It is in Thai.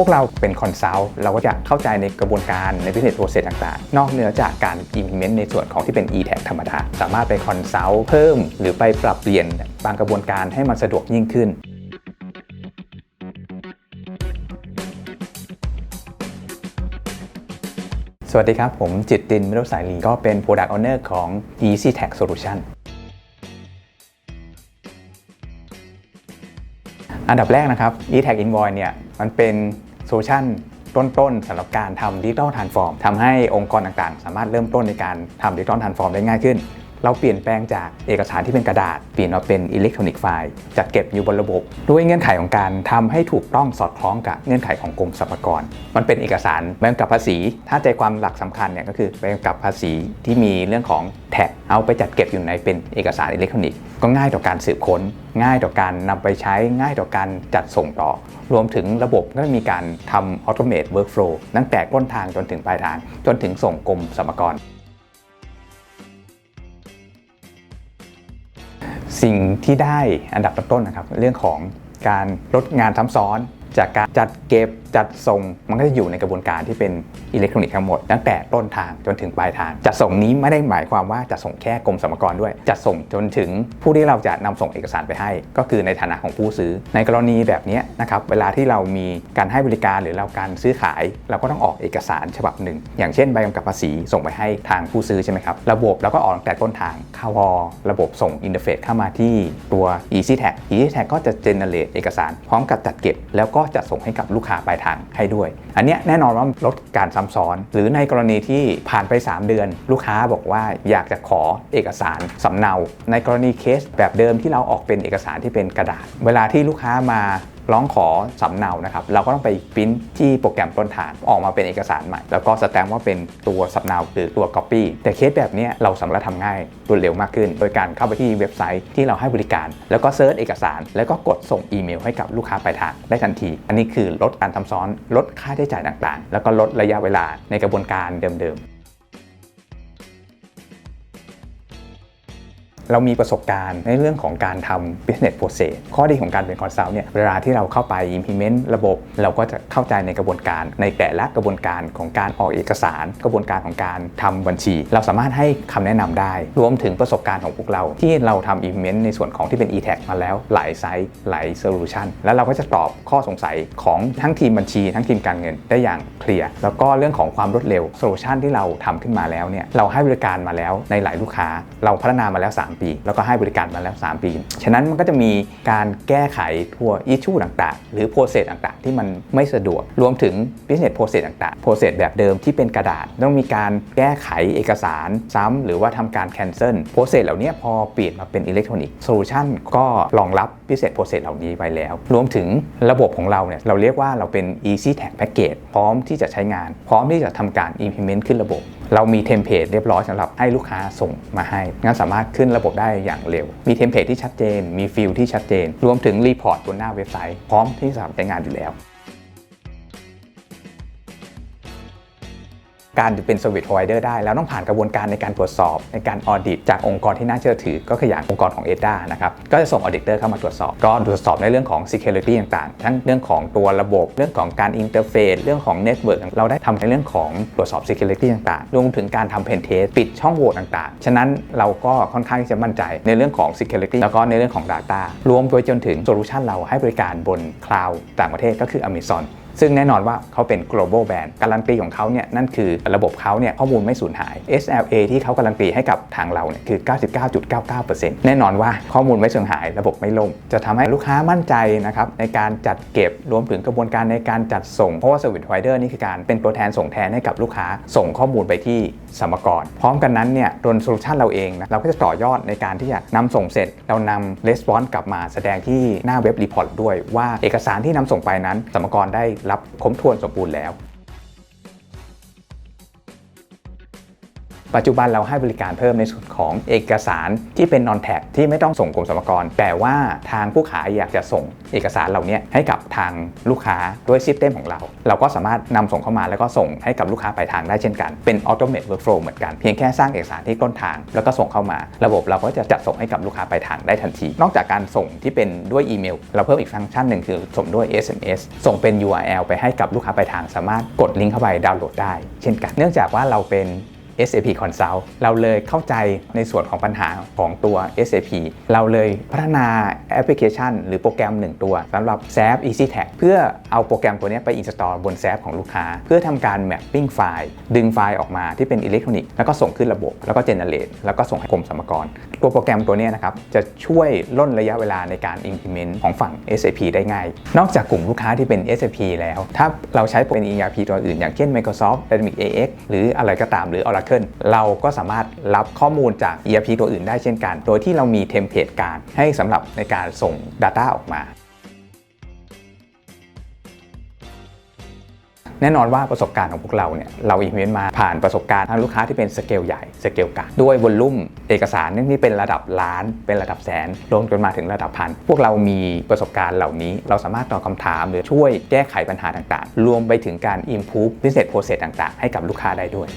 วกเราเป็นคอนซัลท์เราก็จะเข้าใจในกระบวนการใน business process ต่างๆ นอกเหนือจากการ implement ในส่วนของที่เป็น e-tag ธรรมดา สามารถไปคอนซัลท์เพิ่ม หรือไปปรับเปลี่ยนบางกระบวนการให้มันสะดวกยิ่งขึ้นสวัสดีครับ ผมจิตตินมิรสายลีก็เป็น Product Owner ของ Easy Tag Solution อันดับแรกนะครับ e-tag invoice เนี่ยมันเป็น โซลูชันต้นๆสำหรับการทำดิจิทัลทรานส์ฟอร์มทำให้องค์กรต่างๆ สามารถเริ่มต้นในการทำดิจิทัลทรานส์ฟอร์มได้ง่ายขึ้น เราเปลี่ยนแปลงจากเอกสารที่เป็นกระดาษ เปลี่ยนมาเป็นอิเล็กทรอนิกส์ไฟล์จัดเก็บอยู่บนระบบ ด้วยเงื่อนไขของการทำให้ถูกต้องสอดคล้องกับเงื่อนไขของกรมสรรพากร มันเป็นเอกสารใบกำกับภาษี ถ้าใจความหลักสำคัญเนี่ยก็คือใบกำกับภาษีที่มีเรื่องของแท็กเอาไปจัดเก็บอยู่ในเป็นเอกสารอิเล็กทรอนิกส์ก็ง่ายต่อการสืบค้น ง่ายต่อการนำไปใช้ง่ายต่อการจัดส่งต่อ รวมถึงระบบก็มีการทำ automate workflow ตั้งแต่ต้นทางจนถึงปลายทาง จนถึงส่งกรมสรรพากร สิ่งที่ได้อันดับต้นๆนะครับ เรื่องของการลดงานซ้ำซ้อน จากการจัดเก็บจัดส่ง มันก็จะอยู่ในกระบวนการที่เป็นอิเล็กทรอนิกส์ทั้งหมด ตั้งแต่ต้นทางจนถึงปลายทาง จัดส่งนี้ไม่ได้หมายความว่าจะส่งแค่กรมสรรพากรด้วย จัดส่งจนถึงผู้ที่เราจะนำส่งเอกสารไปให้ ก็คือในฐานะของผู้ซื้อ ในกรณีแบบนี้นะครับเวลาที่เรามีการให้บริการหรือเราการซื้อขาย เราก็ต้องออกเอกสารฉบับหนึ่ง อย่างเช่นใบกำกับภาษีส่งไปให้ทางผู้ซื้อใช่ไหมครับระบบเราก็ออกตั้งแต่ต้นทางเข้าพอระบบส่งอินเทอร์เฟซเข้ามาที่ตัว Easy Tag Easy Tag ก็จะ generate เอกสารพร้อมกับจัดเก็บแล้วก็็จะส่งให้กับลูกค้าปลายทางให้ด้วย อันนี้แน่นอนว่าลดการซ้ำซ้อน หรือในกรณีที่ผ่านไป 3 เดือน ลูกค้าบอกว่าอยากจะขอเอกสารสำเนา ในกรณีเคสแบบเดิมที่เราออกเป็นเอกสารที่เป็นกระดาษ เวลาที่ลูกค้ามา ร้องขอสำเนานะครับเราก็ต้องไปปริ้นที่โปรแกรมต้นทางออกมาเป็นเอกสารใหม่ แล้วก็สแตมป์ว่าเป็นตัวสำเนาหรือตัว Copy แต่เคสแบบนี้เราสามารถทำง่ายรวดเร็วมากขึ้น โดยการเข้าไปที่เว็บไซต์ที่เราให้บริการ แล้วก็เซิร์ชเอกสาร แล้วก็กดส่งอีเมลให้กับลูกค้าปลายทางได้ทันที อันนี้คือลดการทำซ้อน ลดค่าใช้จ่ายต่างๆ แล้วก็ลดระยะเวลาในกระบวนการเดิมๆ เรามีประสบการณ์ในเรื่องของการทำ business process ข้อดีของการเป็น consult เนี่ยเวลาที่เราเข้าไป implement ระบบ เราก็จะเข้าใจในกระบวนการ ในแต่ละกระบวนการของการออกเอกสาร กระบวนการของการทำบัญชี เราสามารถให้คำแนะนำได้ รวมถึงประสบการณ์ของพวกเรา ที่เราทำ implement ในส่วนของที่เป็น e-tag มาแล้วหลายไซต์หลาย solution แล้วเราก็จะตอบข้อสงสัยของทั้งทีมบัญชี ทั้งทีมการเงินได้อย่างเคลียร์แล้วก็เรื่องของความรวดเร็ว solution ที่เราทำขึ้นมาแล้วเนี่ยเราให้บริการมาแล้วในหลายลูกค้า เราพัฒนามาแล้ว 3ปี แล้วก็ให้บริการมาแล้ว 3 ปี ฉะนั้นมันก็จะมีการแก้ไขทัวอิชชูต่างๆ หรือโปรเซสต่างๆ ที่มันไม่สะดวก รวมถึง business process ต่างๆโปรเซสแบบเดิมที่เป็นกระดาษ ต้องมีการแก้ไขเอกสารซ้ำหรือว่าทำการ cancel โปรเซสเหล่านี้พอเปลี่ยนมาเป็นอิเล็กทรอนิกส์โซลูชันก็รองรับ business process เหล่านี้ไว้แล้ว รวมถึงระบบของเราเนี่ยเราเรียกว่าเราเป็น easy tag package พร้อมที่จะใช้งาน พร้อมที่จะทำการ implement ขึ้นระบบ เรามีเทมเพลตเรียบร้อยสำหรับให้ลูกค้าส่งมาให้งั้นสามารถขึ้นระบบได้อย่างเร็ว มีเทมเพลตที่ชัดเจน มีฟิลที่ชัดเจน รวมถึงรีพอร์ตบนหน้าเว็บไซต์ พร้อมที่จะใช้งานอยู่แล้ว การเป็น Service Provider ได้ แล้วต้องผ่านกระบวนการในการตรวจสอบ ในการออดิตจากองค์กรที่น่าเชื่อถือ ก็คืออย่างองค์กรของ EDA นะครับก็จะส่งออดิเตอร์เข้ามาตรวจสอบ ก็ตรวจสอบในเรื่องของ Security ต่างๆ ทั้งเรื่องของตัวระบบเรื่องของการอินเทอร์เฟซเรื่องของ Network เราได้ทำในเรื่องของตรวจสอบ Security ต่างๆรวมถึงการทำ Pen Test ปิดช่องโหว่ต่างๆ ฉะนั้นเราก็ค่อนข้างที่จะมั่นใจในเรื่องของ Security แล้วก็ในเรื่องของ Data รวมไปจนถึงโซลูชันเราให้บริการบนคลาวด์ต่างประเทศก็คือ Amazon ซึ่งแน่นอนว่าเขาเป็น global brand การันตีของเขาเนี่ยนั่นคือระบบเขาเนี่ยข้อมูลไม่สูญหาย SLA ที่เขาการันตีให้กับทางเราเนี่ยคือ 99.99%แน่นอนว่าข้อมูลไม่สูญหาย ระบบไม่ล่มจะทำให้ลูกค้ามั่นใจนะครับในการจัดเก็บรวมถึงกระบวนการในการจัดส่งเพราะว่า Service Provider นี่คือการเป็นตัวแทนส่งแทนให้กับลูกค้า ส่งข้อมูลไปที่สมกรพร้อมกันนั้นเนี่ยตัวโซลูชันเราเองนะเราก็จะต่อยอดในการที่จะนำส่งเสร็จ เรานำ response กลับมาแสดงที่หน้าเว็บรีพอร์ตด้วยว่าเอกสารที่นำส่งไปนั้นสมกรได้รับครบถ้วนสมบูรณ์แล้ว ปัจจุบันเราให้บริการเพิ่มในส่วนของเอกสารที่เป็น non tag ที่ไม่ต้องส่งกรมสรรพากร แต่ว่าทางผู้ขายอยากจะส่งเอกสารเหล่านี้ให้กับทางลูกค้าด้วยซิสเต็มของเรา เราก็สามารถนำส่งเข้ามาแล้วก็ส่งให้กับลูกค้าปลายทางได้เช่นกัน เป็น automate workflow เหมือนกัน เพียงแค่สร้างเอกสารที่ต้นทาง แล้วก็ส่งเข้ามา ระบบเราก็จะจัดส่งให้กับลูกค้าปลายทางได้ทันที นอกจากการส่งที่เป็นด้วยอีเมล เราเพิ่มอีกฟังก์ชันหนึ่งคือส่งด้วย SMS ส่งเป็น URL ไปให้กับลูกค้าปลายทาง สามารถกดลิงก์เข้าไปดาวน์โหลดได้ เช่นกัน เนื่องจากว่าเราเป็น SAP Consult เราเลยเข้าใจในส่วนของปัญหาของตัว SAP เราเลยพัฒนาแอปพลิเคชัน หรือโปรแกรม1ตัวสำหรับ SAP EasyTag เพื่อเอาโปรแกรมตัวนี้ไป install บน SAP ของลูกค้า เพื่อทำการ mapping ไฟล์ ดึงไฟล์ออกมาที่เป็นอิเล็กทรอนิกส์แล้วก็ส่งขึ้นระบบ แล้วก็ generate แล้วก็ส่งให้กรมสรรพากรตัวโปรแกรมตัวนี้นะครับจะช่วยล่นระยะเวลาในการ implement ของฝั่ง SAP ได้ง่าย นอกจากกลุ่มลูกค้าที่เป็น SAP แล้ว ถ้าเราใช้เป็น ERP ตัวอื่น อย่างเช่น Microsoft Dynamics AX หรืออะไรก็ตามหรือ Oracle เราก็สามารถรับข้อมูลจาก ERP ตัวอื่นได้เช่นกัน โดยที่เรามีเทมเพลตการให้สำหรับในการส่ง Data ออกมาแน่นอนว่าประสบการณ์ของพวกเราเนี่ยเราอินเวนมาผ่านประสบการณ์ทางลูกค้าที่เป็นสเกลใหญ่สเกลกลางด้วยวอลลุ่มเอกสารนี่เป็นระดับล้าน เป็นระดับแสนลงจนมาถึงระดับพัน พวกเรามีประสบการณ์เหล่านี้ เราสามารถตอบคำถามหรือช่วยแก้ไขปัญหาต่างๆ รวมไปถึงการ improve business process ต่างๆ ให้กับลูกค้าได้ด้วย